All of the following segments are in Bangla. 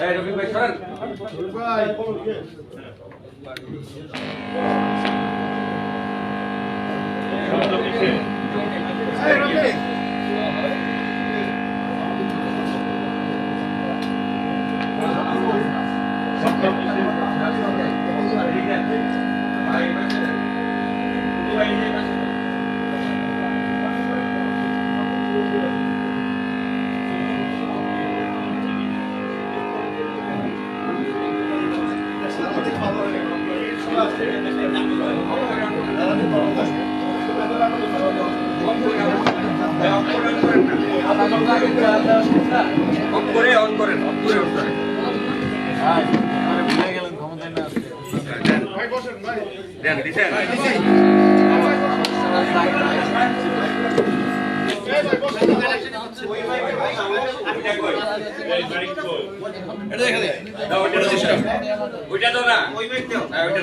এই রবি ভাই সরেন। অন দেন দিছেন দাও, ওইটা দাও। ওইটা দাও না হ্যাঁ, ওইটা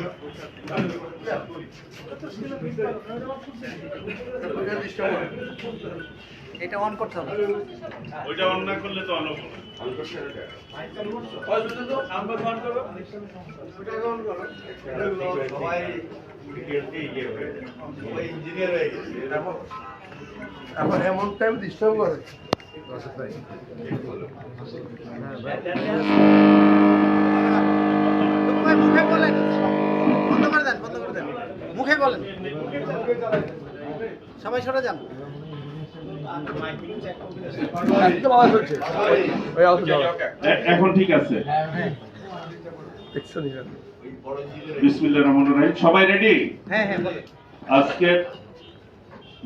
এটা অন করতে হবে। ওইটা অন না করলে তো অনব এখন এমন টাইম ডিস্টার্ব করে। ভাই, মুখে বলেন মুখে বলেন। সবাই সরে যান। এখন ঠিক আছে। বিসমিল্লাহির রহমানির রহিম। সবাই রেডি হ্যাঁ হ্যাঁ আজকে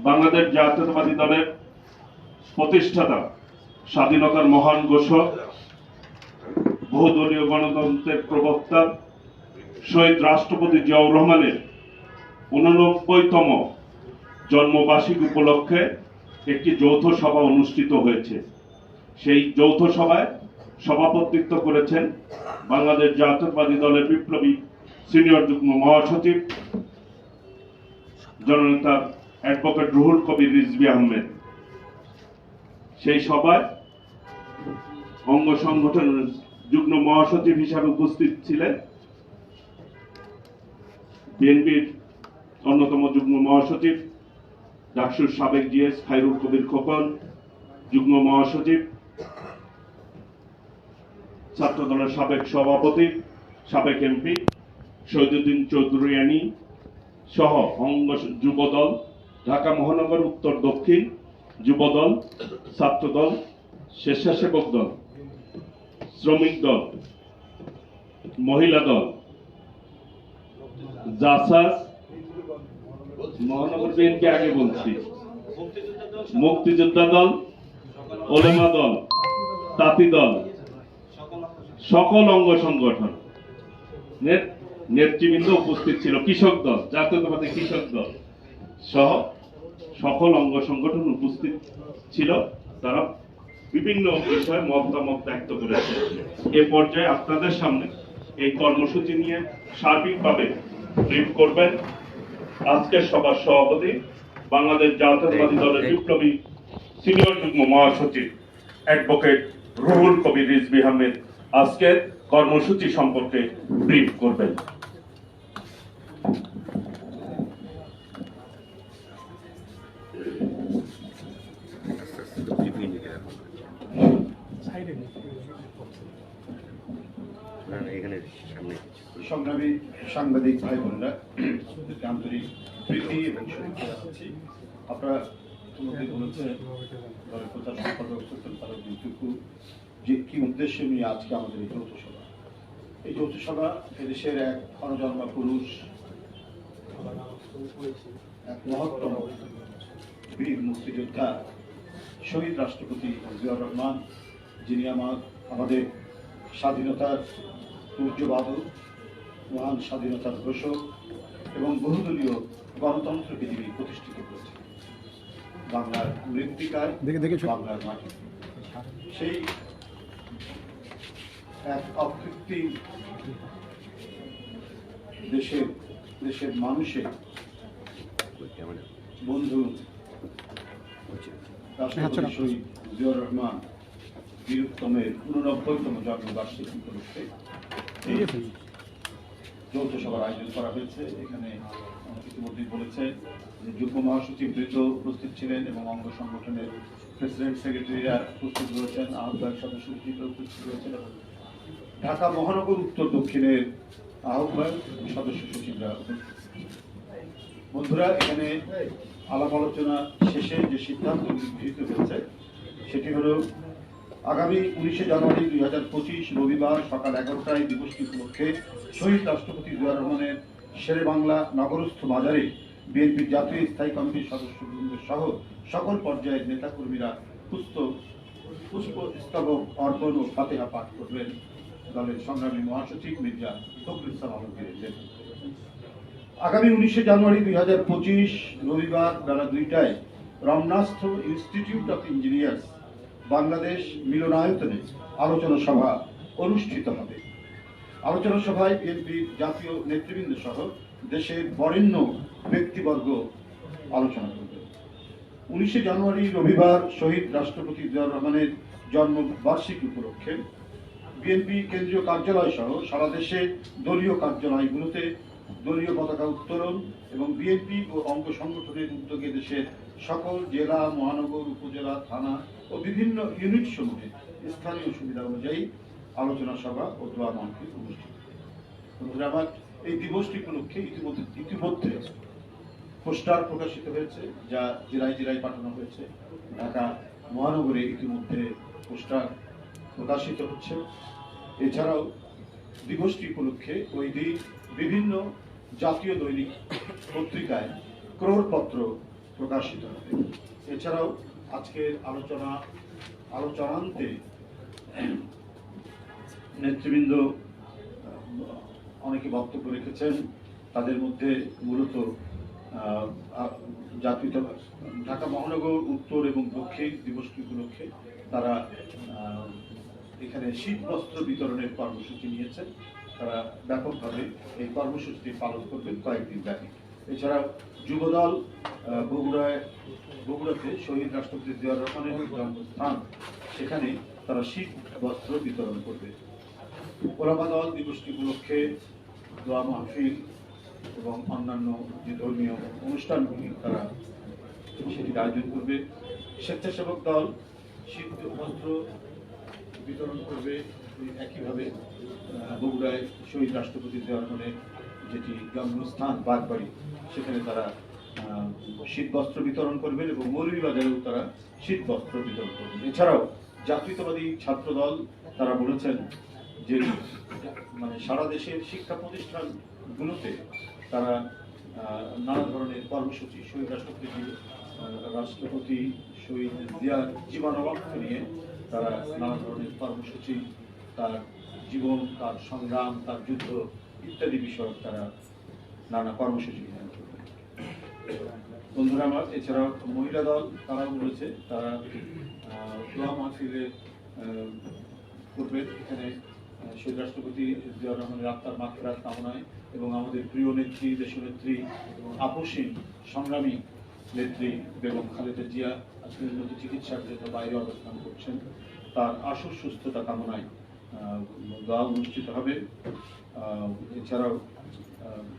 বাংলাদেশ জাতীয়তাবাদী দলের প্রতিষ্ঠাতা স্বাধীনতার মহান ঘোষক বহুদলীয় গণতন্ত্রের প্রবক্তা শহীদ রাষ্ট্রপতি জিয়াউর রহমানের উননব্বইতম জন্মবার্ষিকী উপলক্ষে একটি যৌথ সভা অনুষ্ঠিত হয়েছে। সেই যৌথ সভায় সভাপতিত্ব করেছেন বাংলাদেশ জাতীয়তাবাদী দলের বিপ্লবী সিনিয়র যুগ্ম মহাসচিব জননেতা অ্যাডভোকেট রুহুল কবির রিজভি আহমেদ। সেই সভায় অঙ্গ সংগঠনের যুগ্ম মহাসচিব হিসাবে উপস্থিত ছিলেন বিএনপির অন্যতম যুগ্ম মহাসচিব, ডাকসুর সাবেক জিএস খাইরুল কবির খোকন, যুগ্ম মহাসচিব ছাত্র দলের সাবেক সভাপতি, সাবেক এমপি শহীদুদ্দিন চৌধুরিয়ানি সহ অঙ্গ যুবদল, ঢাকা মহানগর উত্তর দক্ষিণ যুবদল, ছাত্রদল, স্বেচ্ছাসেবক দল, শ্রমিক দল, মহিলা দল, জাসাস মহানগর বিএনপি আগে বলছি, মুক্তিযোদ্ধা দল, ওলেমা দল, তাঁতি দল, সকল অঙ্গ সংগঠন নেতৃবৃন্দ উপস্থিত ছিল, কৃষক দল, জাতীয়তাবাদী কৃষক দল সহ সকল অঙ্গ সংগঠন উপস্থিত ছিল। তারা বিভিন্ন বিষয়ে মতামত ব্যক্ত করেছে। এ পর্যায়ে আপনাদের সামনে এই কর্মসূচি নিয়ে সার্বিকভাবে ব্রিফ করবেন। আজকের সভার সভাপতি বাংলাদেশ জাতীয়তাবাদী দলের বিপ্লবী সিনিয়র যুগ্ম মহাসচিব অ্যাডভোকেট রুহুল কবির রিজবি আহমেদ আজকের কর্মসূচি সম্পর্কে ব্রিফ করবেন। সাংবাদিক ভাই বোনেরা আন্তরিক প্রীতি এবং আপনারা যে কি উদ্দেশ্য নিয়ে আজকে আমাদের এই এই এক পুরুষ, এক বীর মুক্তিযোদ্ধা, শহীদ রাষ্ট্রপতি জিয়াউর রহমান, যিনি আমার, আমাদের স্বাধীনতার সূর্যবাদক মহান স্বাধীনতার ঘোষক এবং বহুদলীয় গণতন্ত্রকে যিনি প্রতিষ্ঠিত করেছেন বাংলার মৃত্তিকায় বাংলার মাটি। সেই এক অকৃত্রিম দেশের দেশের মানুষের বন্ধু রাষ্ট্রপতি শহীদ জিয়াউর রহমান বীরুত্তমের উননব্বইতম জন্মবার্ষিকী উপলক্ষে যৌথ সভার আয়োজন করা হয়েছে। এখানে আমাকে ইতিমধ্যে বলেছে যে যুগ্ম মহাসচিব বৃদ্ধ উপস্থিত ছিলেন এবং অঙ্গ সংগঠনের প্রেসিডেন্ট সেক্রেটারিরা উপস্থিত রয়েছেন, আহ্বায়ক সদস্য উপস্থিত রয়েছেন এবং ঢাকা মহানগর উত্তর দক্ষিণের আহ্বায়ক সদস্য সচিবরা বন্ধুরা, এখানে আলাপ আলোচনা শেষে যে সিদ্ধান্ত গৃহীত হয়েছে, সেটি হলো আগামী উনিশে জানুয়ারি দুই হাজার পঁচিশ রবিবার সকাল এগারোটায় দিবসটি উপলক্ষে শহীদ রাষ্ট্রপতি জিয়া রহমানের শেরে বাংলা নগরস্থ বাজারে বিএনপির জাতীয় স্থায়ী কমিটির সদস্যবৃন্দ সহ সকল পর্যায়ের নেতাকর্মীরা পুস্ত পুষ্প স্তবক অর্পণ ও ফাতেহা পাঠ করবেন। দলের সংগ্রামী মহাসচিব মির্জা ফখরুল ইসলাম আলমগীরের আগামী উনিশে জানুয়ারি দুই হাজার পঁচিশ রবিবার বেলা দুইটায় রমনাস্থ ইনস্টিটিউট অফ ইঞ্জিনিয়ার্স বাংলাদেশ মিলনায়তনে আলোচনা সভা অনুষ্ঠিত হবে। আলোচনা সভায় বিএনপির জাতীয় নেতৃবৃন্দ সহ দেশের বরেণ্য ব্যক্তিবর্গ আলোচনা করবে। উনিশে জানুয়ারি রবিবার শহীদ রাষ্ট্রপতি জিয়াউর রহমানের জন্মবার্ষিকী উপলক্ষে বিএনপি কেন্দ্রীয় কার্যালয় সহ সারা দেশে দলীয় কার্যালয়গুলোতে দলীয় পতাকা উত্তোলন এবং বিএনপি ও অঙ্গ সংগঠনের উদ্যোগে দেশের সকল জেলা, মহানগর, উপজেলা, থানা ও বিভিন্ন ইউনিট সমূহে স্থানীয় সুবিধা অনুযায়ী আলোচনা সভা ও দোয়া মাহফিল অনুষ্ঠিত বন্ধুরা এই দিবসটি উপলক্ষে ইতিমধ্যে ইতিমধ্যে পোস্টার প্রকাশিত হয়েছে, যা জেলায় জেলায় পাঠানো হয়েছে। ঢাকা মহানগরে ইতিমধ্যে পোস্টার প্রকাশিত হচ্ছে। এছাড়াও দিবসটি উপলক্ষে ওই দিন বিভিন্ন জাতীয় দৈনিক পত্রিকায় ক্রোড়পত্র প্রকাশিত হবে এছাড়াও আজকের আলোচনা, আলোচনান্তে নেতৃবৃন্দ অনেকে বক্তব্য রেখেছেন। তাদের মধ্যে মূলত জাতীয় ঢাকা মহানগর উত্তর এবং দক্ষিণ দিবসটি উপলক্ষে তারা এখানে শীত বস্ত্র বিতরণের কর্মসূচি নিয়েছেন। তারা ব্যাপকভাবে এই কর্মসূচিটি পালন করবেন কয়েকদিন ব্যাপী। এছাড়া যুবদল বগুড়ায় বগুড়াতে শহীদ রাষ্ট্রপতি জিয়াউর রহমানের জন্মস্থান। সেখানে তারা শীত বস্ত্র বিতরণ করবে। ওলামা দল দিবসটি উপলক্ষে দোয়া মাহফিল এবং অন্যান্য যে ধর্মীয় অনুষ্ঠানগুলি তারা সেটির আয়োজন করবে। স্বেচ্ছাসেবক দল শীত বস্ত্র বিতরণ করবে একইভাবে বগুড়ায় শহীদ রাষ্ট্রপতি জিয়া রহমানের যেটি জন্মস্থান বাগবাড়ি, সেখানে তারা শীত বস্ত্র বিতরণ করবেন এবং মৌলভীবাজারেও তারা শীত বস্ত্র বিতরণ করবেন। এছাড়াও জাতীয়তাবাদী ছাত্র দল তারা বলেছেন যে মানে সারা দেশের শিক্ষা প্রতিষ্ঠানগুলোতে তারা নানা ধরনের কর্মসূচি, শহীদ রাষ্ট্রপতি রাষ্ট্রপতি, শহীদ জিয়ার জীবনাবক্ষ নিয়ে তারা নানা ধরনের কর্মসূচি, তার জীবন, তার সংগ্রাম, তার যুদ্ধ ইত্যাদি বিষয়ক তারা নানা কর্মসূচি বন্ধুরা আমার, এছাড়াও মহিলা দল, তারাও বলেছে তারা দোয়া মাহফিলে করবে। এখানে শহীদ রাষ্ট্রপতি জিয়াউর রহমানের আত্মার মাত্রার কামনায় এবং আমাদের প্রিয় নেত্রী, দেশনেত্রী আপসীন সংগ্রামী নেত্রী বেগম খালেদা জিয়া আজকের মধ্যে চিকিৎসার জন্য বাইরে অবস্থান করছেন। তার আশু সুস্থতা কামনায় দোয়া অনুষ্ঠিত হবে। এছাড়াও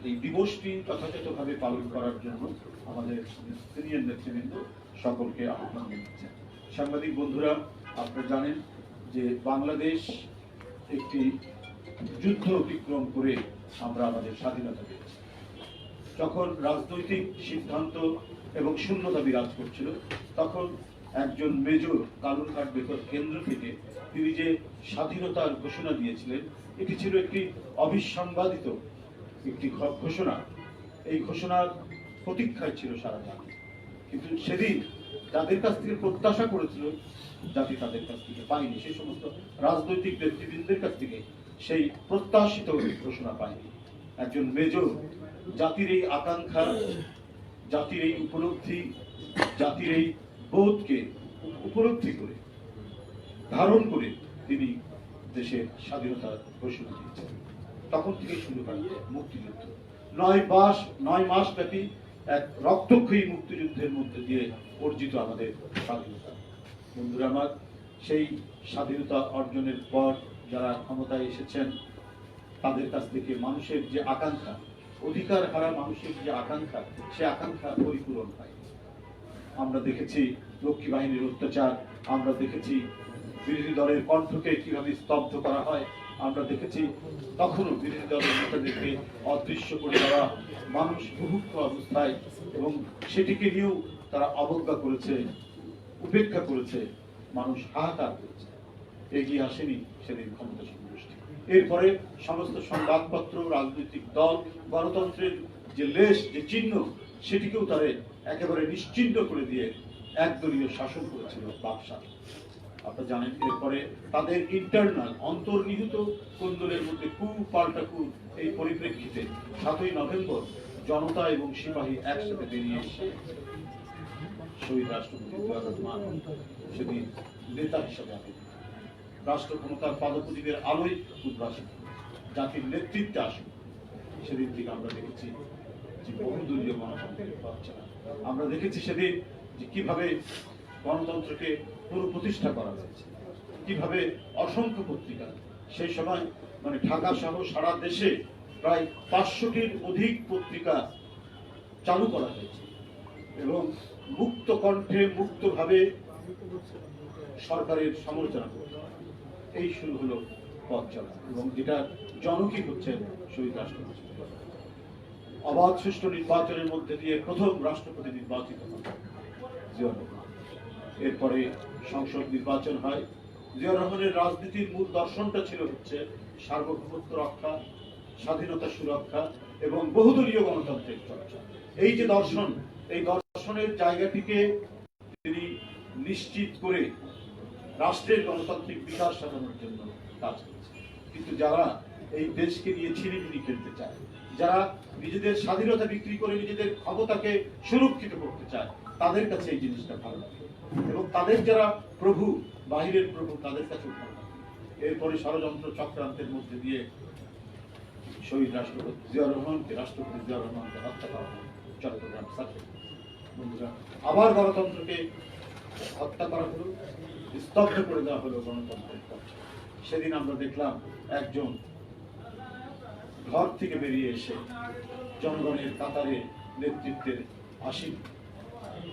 এই দিবসটি যথাযথভাবে পালন করার জন্য আমাদের সিনিয়র নেতৃবৃন্দ সকলকে আহ্বান জানাচ্ছেন সাংবাদিক বন্ধুরা, আপনারা জানেন যে বাংলাদেশ একটি যুদ্ধ অতিক্রম করে আমরা আমাদের স্বাধীনতা পেয়েছি। যখন রাজনৈতিক সিদ্ধান্ত এবং শূন্যতা বিরাজ করছিল, তখন একজন মেজর কালুরঘাট বেতন কেন্দ্র থেকে তিনি যে স্বাধীনতার ঘোষণা দিয়েছিলেন, এটি ছিল একটি অবিসংবাদিত একটি ঘোষণা। এই ঘোষণার প্রতীক্ষায় ছিল সারা জাতি। কিন্তু সেদিন যাদের কাছ থেকে প্রত্যাশা করেছিল, জাতি তাদের কাছ থেকে পায়নি। সেই সমস্ত রাজনৈতিক নেতৃবৃন্দের কাছ থেকে সেই প্রত্যাশিত ঘোষণা পায়নি। একজন মেজর জাতির এই আকাঙ্ক্ষা, জাতির এই উপলব্ধি, জাতির এই বোধকে উপলব্ধি করে, ধারণ করে তিনি দেশের স্বাধীনতার ঘোষণা দিয়েছেন। তখন থেকে শুরু হয় মুক্তিযুদ্ধ। নয় মাস নয় মাস ব্যাপী এক রক্তক্ষয়ী মুক্তিযুদ্ধের মধ্যে দিয়ে অর্জিত আমাদের স্বাধীনতা। বন্ধুরা আমার, সেই স্বাধীনতা অর্জনের পর যারা ক্ষমতায় এসেছেন, তাদের কাছ থেকে মানুষের যে আকাঙ্ক্ষা, অধিকার হারা মানুষের যে আকাঙ্ক্ষা, সে আকাঙ্ক্ষা পরিপূরণ হয়। আমরা দেখেছি লক্ষ্মী বাহিনীর অত্যাচার, আমরা দেখেছি বিরোধী দলের কণ্ঠকে কীভাবে স্তব্ধ করা হয় আমরা দেখেছি, তখনও বিরোধী দলের নেতাদেরকে অদৃশ্য করে দেওয়া মানুষ বুভুক্ষ অবস্থায় এবং সেটিকে নিয়েও তারা অবজ্ঞা করেছে, উপেক্ষা করেছে, মানুষ হাহাকার করেছে। এগিয়ে আসেনি সেদিন ক্ষমতাসীন গোষ্ঠী এরপরে সমস্ত সংবাদপত্র, রাজনৈতিক দল, গণতন্ত্রের যে লেশ, যে চিহ্ন, সেটিকেও তাদের একেবারে নিশ্চিন্ত করে দিয়ে একদলীয় শাসন করেছিল বাকশাল। আপনারা জানেন, এরপরে তাদের ইন্টারনাল অন্তর্নিহিত কোন্দলের মধ্যে কু পাল্টা কু এই পরিপ্রেক্ষিতে সাতই নভেম্বর জনতা এবং সিপাহী একসাথে বেরিয়ে এসে শহীদ রাষ্ট্রপতি রহমান সেদিন নেতা হিসাবে আবির্ভূত রাষ্ট্র ক্ষমতার পাদপ্রদীপের আলোয় উদ্ভাসিত জাতির নেতৃত্বে আসুন। সেদিন থেকে আমরা দেখেছি যে বহুদলীয় গণতন্ত্রের পথ আমরা দেখেছি সেদিন যে কীভাবে গণতন্ত্রকে পুনঃপ্রতিষ্ঠা করা হয়েছে। কীভাবে অসংখ্য পত্রিকা, সেই সময় মানে ঢাকা সহ সারা দেশে প্রায় পাঁচশোটির অধিক পত্রিকা চালু করা হয়েছে এবং মুক্ত কণ্ঠে মুক্তভাবে সরকারের সমালোচনা করতে এই শুরু হলো পথ চলা এবং এটা জনকী হচ্ছেন শহীদ রাষ্ট্রপতি। অবাধ সুষ্ঠু নির্বাচনের মধ্যে দিয়ে প্রথম রাষ্ট্রপতি নির্বাচিত হন। এরপরে সংসদ নির্বাচন হয়। জিয়াউর রহমানের রাজনীতির মূল দর্শনটা ছিল হচ্ছে সার্বভৌমত্ব রক্ষা, স্বাধীনতা সুরক্ষা এবং বহুদলীয় গণতন্ত্রের চর্চা। এই যে দর্শন, এই দর্শনের জায়গাটিকে তিনি নিশ্চিত করে রাষ্ট্রের গণতান্ত্রিক বিকাশ সাধনের জন্য কাজ করেছে কিন্তু যারা এই দেশকে নিয়ে ছিনিমিনি খেলতে চায়, যারা নিজেদের স্বাধীনতা বিক্রি করে নিজেদের ক্ষমতাকে সুরক্ষিত করতে চায়, তাদের কাছে এই জিনিসটা ভালো লাগে। এবং তাদের যারা প্রভু, বাহিরের প্রভু, তাদের কাছে এরপরে ষড়যন্ত্র চক্রান্তের মধ্যে দিয়ে শহীদ রাষ্ট্রপতি জিয়াউর রহমানকে, রাষ্ট্রপতি জিয়াউর রহমানকে হত্যা করা হয়, চট্টগ্রাম সাথে বন্ধুরা, আবার গণতন্ত্রকে হত্যা করা হলো, স্তব্ধ করে দেওয়া হলো গণতন্ত্রের পথ। সেদিন আমরা দেখলাম একজন ঘর থেকে বেরিয়ে এসে জনগণের কাতারে নেতৃত্বের আসীন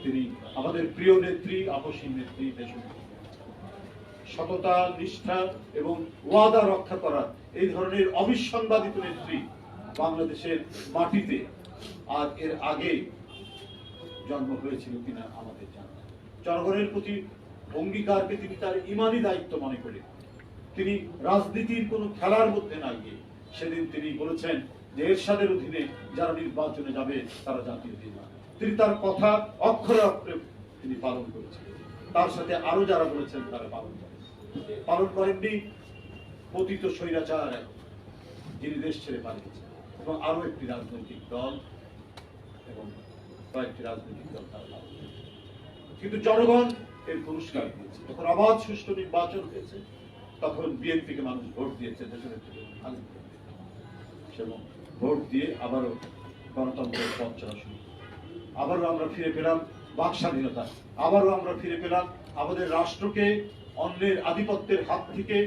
তিনি আমাদের প্রিয় নেত্রী আপসীন নেত্রী দেশনেত্রী সততা, নিষ্ঠা এবং ওয়াদা রক্ষা করার এই ধরনের অবিসংবাদিত নেত্রী বাংলাদেশের মাটিতে আর এর আগে জন্ম হয়েছিল কিনা আমাদের জানা জনগণের প্রতি অঙ্গীকারকে তিনি তার ইমানি দায়িত্ব মনে করে তিনি রাজনীতির কোনো খেলার মধ্যে না গিয়ে সেদিন তিনি বলেছেন যে এরশাদের অধীনে যারা নির্বাচনে যাবে তারা জাতীয় দিন তিনি তার কথা, অক্ষরে অক্ষরে তিনি পালন করেছেন তার সাথে আরও যারা বলেছেন তারা পালন করেন পালন করেননি পতিত স্বৈরাচার যিনি দেশ ছেড়ে পালিয়েছেন এবং আরও একটি রাজনৈতিক দল এবং কয়েকটি রাজনৈতিক দল তারা পালন। কিন্তু জনগণ এর পুরস্কার দিয়েছে যখন অবাধ সুষ্ঠু নির্বাচন হয়েছে, তখন বিএনপিকে মানুষ ভোট দিয়েছে, দেশের। এবং ভোট দিয়ে আবারও গণতন্ত্রের পথ চলা শুরু। আবারও আমরা ফিরে পেলাম বাক স্বাধীনতা। আবারও আমরা ফিরে পেলাম আমাদের রাষ্ট্রকে অন্যের আধিপত্যের হাত থেকে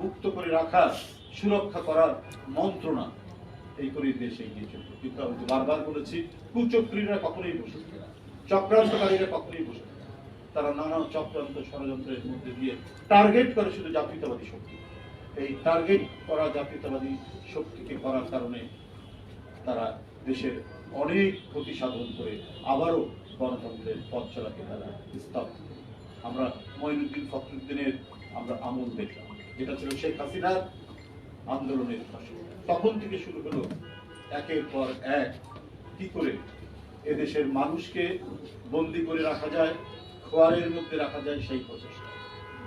মুক্ত করে রাখার, সুরক্ষা করার মন্ত্রণা এই করে দেশ এগিয়ে চলবে কিন্তু আমি বারবার বলেছি, কুচক্রীরা কখনোই বসে থাকে না। চক্রান্তকারীরা কখনোই বসে থাকে না। তারা নানা চক্রান্ত ষড়যন্ত্রের মধ্যে দিয়ে টার্গেট করে শুধু জাতীয়তাবাদী শক্তি। এই টার্গেট করা জাতীয়তাবাদী শক্তিকে করার কারণে তারা দেশের অনেক ক্ষতি সাধন করে আবারও গণতন্ত্রের পথ চলাকে তারা স্তব্ধ আমরা মঈনুদ্দিন ফখরুদ্দিনের আমরা আমল দেখলাম, যেটা ছিল শেখ হাসিনার আন্দোলনের ফসল। তখন থেকে শুরু হলো একের পর এক কি করে এদেশের মানুষকে বন্দি করে রাখা যায়, খোয়ারের মধ্যে রাখা যায় সেই প্রচেষ্টা।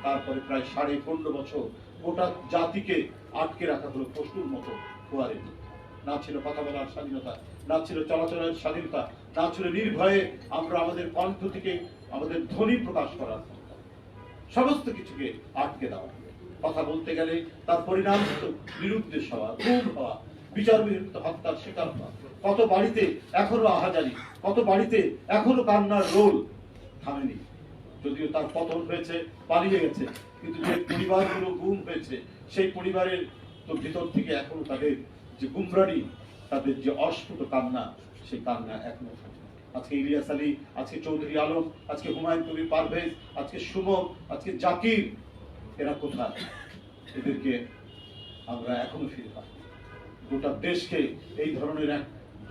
তারপরে প্রায় সাড়ে পনেরো বছর গোটা জাতিকে আটকে রাখা হলো পশুর মতো খোয়ারের মধ্যে। না ছিল কথা বলার স্বাধীনতা না ছিল চলাচলের স্বাধীনতা, না ছিল নির্ভয়ে আমরা আমাদের কণ্ঠ থেকে আমাদের ধ্বনি প্রকাশ করার সমস্ত কিছুকে আটকে দেওয়া। কথা বলতে গেলে তার পরিণাম বিরুদ্ধে হওয়া গুম হওয়া বিচার বিরুদ্ধ হত্যার শিকার হওয়া। কত বাড়িতে এখনও আহাজারি, কত বাড়িতে এখনও কান্নার রোল থামেনি। যদিও তার পতন হয়েছে, পালিয়ে গেছে, কিন্তু যে পরিবারগুলো গুম হয়েছে, সেই পরিবারের তো ভিতর থেকে এখনও তাদের যে গুমরানি তাদের যে অস্ফুট কান্না, সেই কান্না এখনও আজকে ইলিয়াস আলী, আজকে চৌধুরী আলম, আজকে হুমায়ুন কবির পারভেজ, আজকে সুমন, আজকে জাকির, এরা কোথায়? এদেরকে আমরা এখনও ফিরে পাই। গোটা দেশকে এই ধরনের এক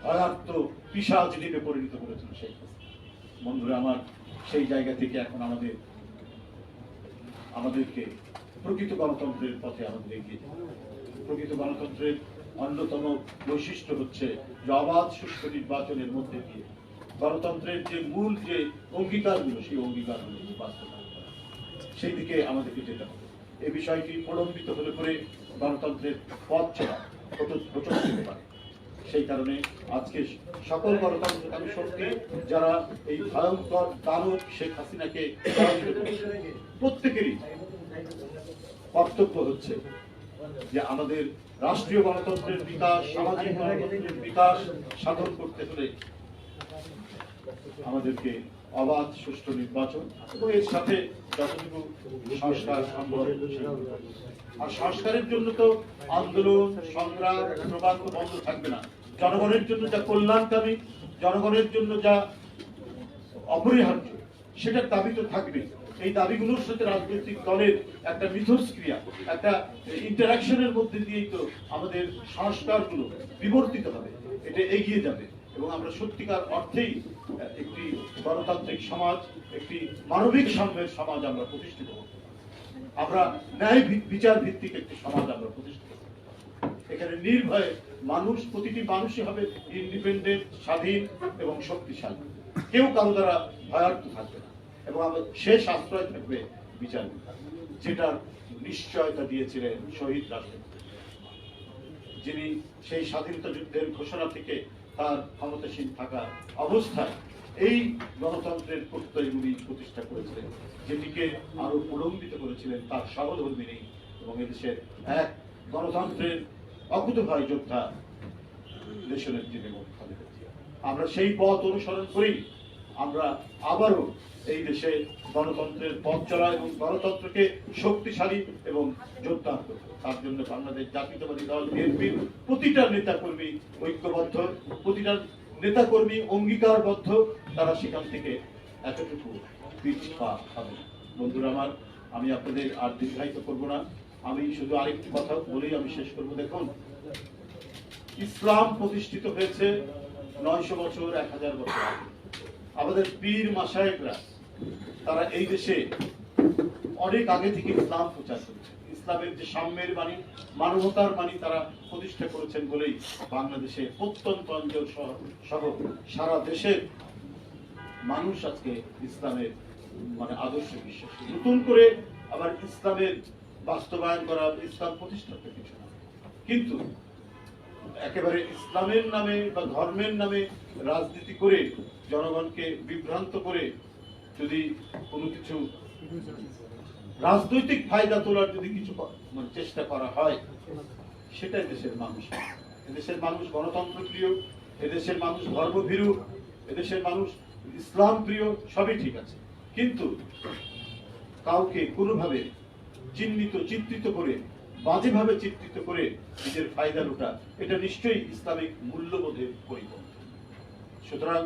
ভয়ার্থ পিসাজ দ্বীপে পরিণত করেছিল সেই বন্ধুরা, আমার সেই জায়গা থেকে এখন আমাদের, আমাদেরকে প্রকৃত গণতন্ত্রের পথে আমাদের এগিয়ে প্রকৃত গণতন্ত্রের অন্যতম বৈশিষ্ট্য হচ্ছে যে অবাধ সুষ্ঠু নির্বাচনের মধ্যে দিয়ে গণতন্ত্রের যে মূল যে অঙ্গীকারগুলো, সেই অঙ্গীকারগুলো বাস্তবায়ন করা। সেই দিকে আমাদেরকে যেতে হবে। এই বিষয়টি প্রলম্বিত হলে পরে গণতন্ত্রের পথ চলা হোঁচট হোঁচট পারে। সেই কারণে আজকে সকল গণতন্ত্রকামী শক্তি যারা এই ভয়ঙ্কর দানব শেখ হাসিনাকে প্রত্যেকেরই কর্তব্য হচ্ছে যে আমাদের রাষ্ট্রীয় গণতন্ত্রের বিকাশ, সামাজিক গণতন্ত্রের বিকাশ সাধন করতে হলে আমাদেরকে অবাধ, সুষ্ঠু নির্বাচন এবং এর সাথে যতটুকু সংস্কার সম্ভব। আর সংস্কারের জন্য তো আন্দোলন, সংগ্রাম প্রবাদ বন্ধ থাকবে না জনগণের জন্য যা কল্যাণকামী, জনগণের জন্য যা অপরিহার্য, সেটার দাবি তো থাকবে এই দাবিগুলোর সাথে রাজনৈতিক দলের একটা মিথস্ক্রিয়া, একটা ইন্টারাকশনের মধ্যে দিয়েই তো আমাদের সংস্কারগুলো বিবর্তিত হবে, এটা এগিয়ে যাবে। এবং আমরা সত্যিকার অর্থেই একটি গণতান্ত্রিক সমাজ, একটি মানবিক সাম্যের সমাজ আমরা প্রতিষ্ঠিত করতে আমরা ন্যায় বিচার ভিত্তিক একটি সমাজ আমরা প্রতিষ্ঠিত এখানে নির্ভয়ে মানুষ, প্রতিটি মানুষই হবে ইন্ডিপেন্ডেন্ট স্বাধীন এবং শক্তিশালী। কেউ কারও দ্বারা ভয়ার্থ থাকবে না। এবং শেষ আশ্রয় থাকবে বিচার যেটার নিশ্চয়তা দিয়েছিলেন শহীদ রাষ্ট্রপতি যিনি সেই স্বাধীনতা যুদ্ধের ঘোষণা থেকে তার ক্ষমতাসীন থাকা অবস্থায় এই গণতন্ত্রের প্রত্যয়গুলি প্রতিষ্ঠা করেছিলেন, যেটিকে আরও প্রলম্বিত করেছিলেন তার সহধর্মিনী এবং এদেশের এক গণতন্ত্রের অকুতভয় যোদ্ধা দেশনেত্রী বেগম। আমরা সেই পথ অনুসরণ করি আমরা আবারও এই দেশে গণতন্ত্রের পথ চলা এবং গণতন্ত্রকে শক্তিশালী এবং করব। তার জন্য বাংলাদেশ জাতীয়তাবাদী দল বিএনপির প্রতিটা নেতাকর্মী ঐক্যবদ্ধ, প্রতিটা নেতাকর্মী অঙ্গীকারবদ্ধ, তারা সেখান থেকে এতটুকু পিছপা হবে। বন্ধুরা আমার, আমি আপনাদের আর দীর্ঘায়িত করব না। আমি শুধু আরেকটি কথা বলেই আমি শেষ করব। দেখুন, ইসলাম প্রতিষ্ঠিত হয়েছে নয়শো বছর, এক হাজার বছর আগে। আমাদের পীর মাসায়েকরা তারা এই দেশে অনেক আগে থেকে ইসলাম প্রচার করেছে ইসলামের যে সাম্যের বাণী, মানবতার বাণী তারা প্রতিষ্ঠা করেছেন বলেই বাংলাদেশে প্রত্যন্ত অঞ্চল সহ সারা দেশের মানুষ আজকে ইসলামের মানে আদর্শ বিশ্বাসী। নতুন করে আবার ইসলামের বাস্তবায়ন করা ইসলাম প্রতিষ্ঠা কিছু না কিন্তু একেবারে ইসলামের নামে বা ধর্মের নামে রাজনীতি করে জনগণকে বিভ্রান্ত করে যদি কোনো কিছু রাজনৈতিক ফায়দা তোলার যদি কিছু মানে চেষ্টা করা হয়, সেটাই দেশের মানুষ। এদেশের মানুষ গণতন্ত্র প্রিয়, এদেশের মানুষ ধর্মভীরু, এদেশের মানুষ ইসলাম প্রিয়, সবই ঠিক আছে। কিন্তু কাউকে কোনোভাবে চিহ্নিত, চিত্রিত করে বাজেভাবে চিত্রিত করে নিজের ফায়দা লুটা এটা নিশ্চয়ই ইসলামিক মূল্যবোধের পরিপন্থী সুতরাং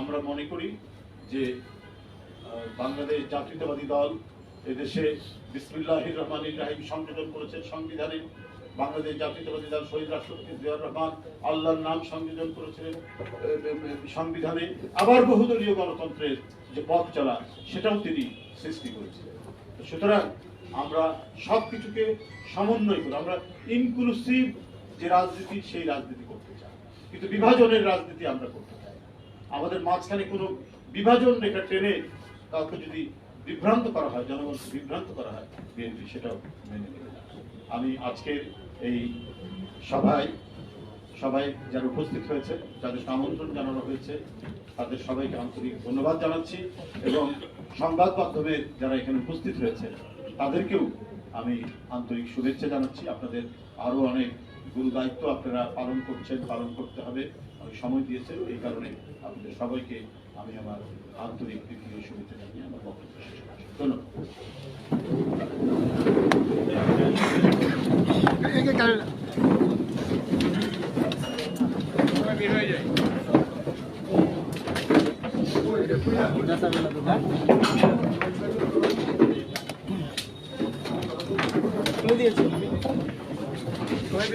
আমরা মনে করি যে বাংলাদেশ জাতীয়তাবাদী দল এদেশে বিসমিল্লাহির রহমানির রাহিম সংযোজন করেছেন সংবিধানে। বাংলাদেশ জাতীয়তাবাদী দল শহীদ রাষ্ট্রপতি জিয়াউর রহমান আল্লাহর নাম সংযোজন করেছিলেন সংবিধানে। আবার বহুদলীয় গণতন্ত্রের যে পথ চলা, সেটাও তিনি সৃষ্টি করেছিলেন। সুতরাং আমরা সব কিছুকে সমন্বয় করে, আমরা ইনক্লুসিভ যে রাজনীতি সেই রাজনীতি করতে চাই কিন্তু বিভাজনের রাজনীতি আমরা করতে চাই। আমাদের মাঝখানে কোনো বিভাজন রেখা টেনে কাউকে যদি বিভ্রান্ত করা হয়, জনগণকে বিভ্রান্ত করা হয়, বিএনপি সেটাও মেনে নেবে আমি আজকের এই সভায়, সবাই যারা উপস্থিত হয়েছে যাদেরকে আমন্ত্রণ জানানো হয়েছে, তাদের সবাইকে আন্তরিক ধন্যবাদ জানাচ্ছি এবং সংবাদ মাধ্যমে যারা এখানে উপস্থিত হয়েছে তাদেরকেও আমি আন্তরিক শুভেচ্ছা জানাচ্ছি। আপনাদের আরও অনেক গুরু দায়িত্ব আপনারা পালন করছেন, পালন করতে হবে। আমি সময় দিয়েছেন, এই কারণে আপনাদের সবাইকে আমি আমার আন্তরিক প্রীতি শুভেচ্ছা জানিয়ে আমার বক্তব্য শেষ করছি। ধন্যবাদ। Beautiful.